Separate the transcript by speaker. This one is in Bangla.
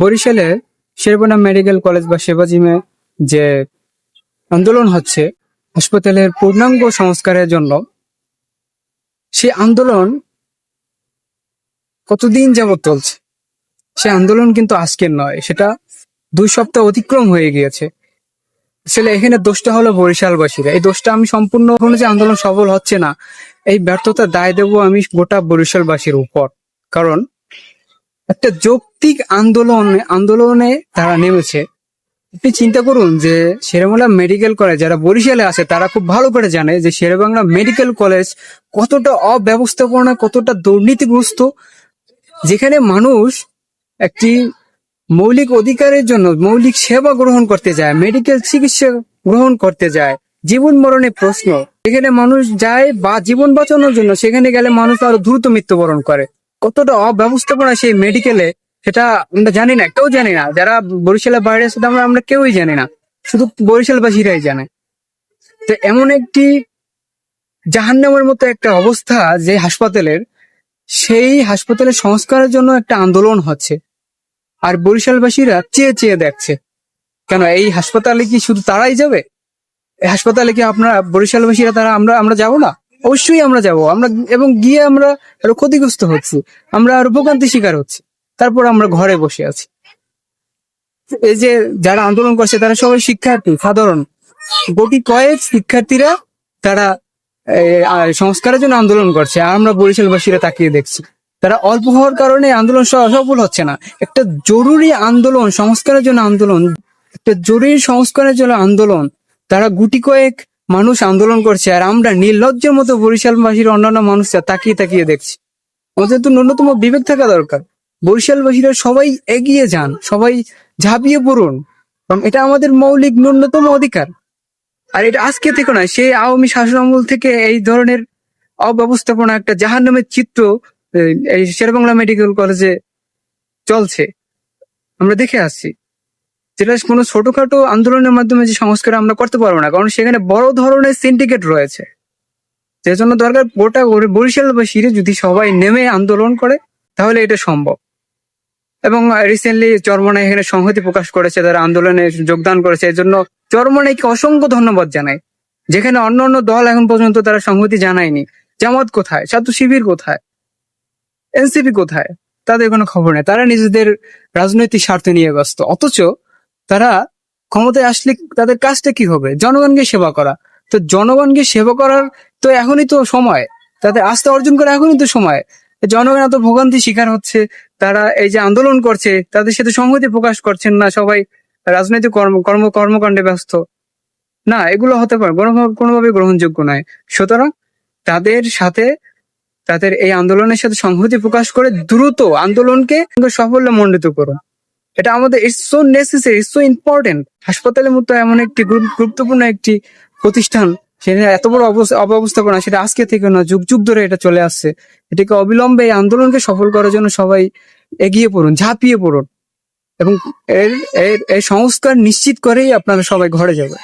Speaker 1: বরিশালে শেরবানা মেডিকেল কলেজ বা সেবাজিমে যে আন্দোলন হচ্ছে, হাসপাতালের পূর্ণাঙ্গ সংস্কারের জন্য সে আন্দোলন কতদিন যাবত চলছে? সে আন্দোলন কিন্তু আজকের নয়, সেটা দুই সপ্তাহ অতিক্রম হয়ে গিয়েছে। আসলে এখানে দোষটা হলো বরিশালবাসীরা। এই দোষটা আমি সম্পূর্ণ যে আন্দোলন সফল হচ্ছে না, এই ব্যর্থতা দায় দেবো আমি গোটা বরিশালবাসীর উপর। কারণ একটা যৌক্তিক আন্দোলন, আন্দোলনে তারা নেমেছে। আপনি চিন্তা করুন যে শেরেবাংলা মেডিকেল কলেজ, যারা বরিশালে আছে, তারা খুব ভালো করে জানে যে শেরেবাংলা মেডিকেল কলেজ কতটা অব্যবস্থাপনা, কতটা দুর্নীতিগ্রস্ত, যেখানে মানুষ একটি মৌলিক অধিকারের জন্য মৌলিক সেবা গ্রহণ করতে যায়, মেডিকেল চিকিৎসা গ্রহণ করতে যায়। জীবন মরণের প্রশ্ন। এখানে মানুষ যায় বা জীবন বাঁচানোর জন্য, সেখানে গেলে মানুষ আরও দ্রুত মৃত্যুবরণ করে। কতটা অব্যবস্থাপনা সেই মেডিকেলে সেটা আমরা জানি না, কেউ জানি না। যারা বরিশালের বাইরে আছে আমরা আমরা কেউই জানি না। শুধু বরিশালবাসীরাই জানে। তো এমন একটি জাহান্নামের মতো একটা অবস্থা যে হাসপাতালের, সেই হাসপাতালের সংস্কারের জন্য একটা আন্দোলন হচ্ছে। আর বরিশালবাসীরা চেয়ে চেয়ে দেখছে। কেন, এই হাসপাতালে কি শুধু তারাই যাবে? এই হাসপাতালে কি আপনারা, বরিশালবাসীরা তারা আমরা আমরা যাব না? অবশ্যই আমরা যাব। আমরা এবং গিয়ে আমরা আরও ক্ষতিগ্রস্ত হচ্ছি। আমরা আরও ভোগান্তি শিকার হচ্ছি। তারপর আমরা ঘরে বসে আছি। এই যে যারা আন্দোলন করছে, তারা সবাই শিক্ষার্থী, সাধারণ। গোটি কয়েক শিক্ষার্থীরা তারা সংস্কারের জন্য আন্দোলন করছে। আর আমরা বরিশালবাসীরা তাকিয়ে দেখছি। তারা অল্প হওয়ার কারণে আন্দোলন সফল হচ্ছে না। একটা জরুরি আন্দোলন, সংস্কারের জন্য আন্দোলন, একটা জরুরি সংস্কারের জন্য আন্দোলন, তারা গুটি কয়েক মানুষ আন্দোলন করছে আর আমরা নির্লজ্জের মতো বরিশালবাসীর অন্যান্য মানুষরা তাকিয়ে তাকিয়ে দেখছি। আমাদের তো ন্যূনতম বিবেক থাকা দরকার। বরিশালবাসীরা সবাই এগিয়ে যান সবাই ঝাঁপিয়ে পড়ুন। কারণ এটা আমাদের মৌলিক ন্যূনতম অধিকার। আর এটা আজকে থেকে নয় সেই আওয়ামী শাসন আমল থেকে এই ধরনের অব্যবস্থাপনা একটা জাহান্নামের চিত্র এই, এই শেরবাংলা মেডিকেল কলেজে চলছে। আমরা দেখে আসছি। যেটা কোনো ছোটখাটো আন্দোলনের মাধ্যমে যে সংস্কার আমরা করতে পারব না, কারণ সেখানে বড় ধরনের সিন্ডিকেট রয়েছে। যে জন্য দরকার গোটা বরিশালবাসীরা যদি সবাই নেমে আন্দোলন করে, তাহলে এটা সম্ভব। এবং রিসেন্টলি চরমনাই এখানে সংহতি প্রকাশ করেছে, তারা আন্দোলনে যোগদান করেছে। এর জন্য চরমনাইকে অসংখ্য ধন্যবাদ জানাই। যেখানে অন্য অন্য দল এখন পর্যন্ত তারা সংহতি জানায়নি। জামাত কোথায়? ছাত্র শিবির কোথায়? এনসিপি কোথায়? তাদের কোনো খবর নেই। তারা নিজেদের রাজনৈতিক স্বার্থ নিয়ে ব্যস্ত। অথচ তারা ক্ষমতায় আসলে তাদের কাজটা কি হবে? জনগণকে সেবা করা। তো জনগণকে সেবা করার তো এখনই তো সময়। তাদের আস্থা অর্জন করা এখনই তো সময়। জনগণ এত ভোগান্তি শিকার হচ্ছে, তারা এই যে আন্দোলন করছে, তাদের সাথে সংহতি প্রকাশ করছেন না সবাই। রাজনৈতিক কর্ম কর্ম, কর্মকাণ্ডে ব্যস্ত। না, এগুলো হতে পারে কোনোভাবে গ্রহণযোগ্য নয়। সুতরাং তাদের সাথে, তাদের এই আন্দোলনের সাথে সংহতি প্রকাশ করে দ্রুত আন্দোলনকে সাফল্য মণ্ডিত করুন। এটা আমাদের it's so necessary so important হাসপাতালের মতো এমন একটি গুরুত্বপূর্ণ একটি প্রতিষ্ঠান সেটা এত বড় অব্যবস্থাপনা, সেটা আজকে থেকে না, যুগ যুগ ধরে এটা চলে আসছে। এটাকে অবিলম্বে এই আন্দোলনকে সফল করার জন্য সবাই এগিয়ে পড়ুন, ঝাঁপিয়ে পড়ুন। এবং এর এর সংস্কার নিশ্চিত করেই আপনারা সবাই ঘরে যাবে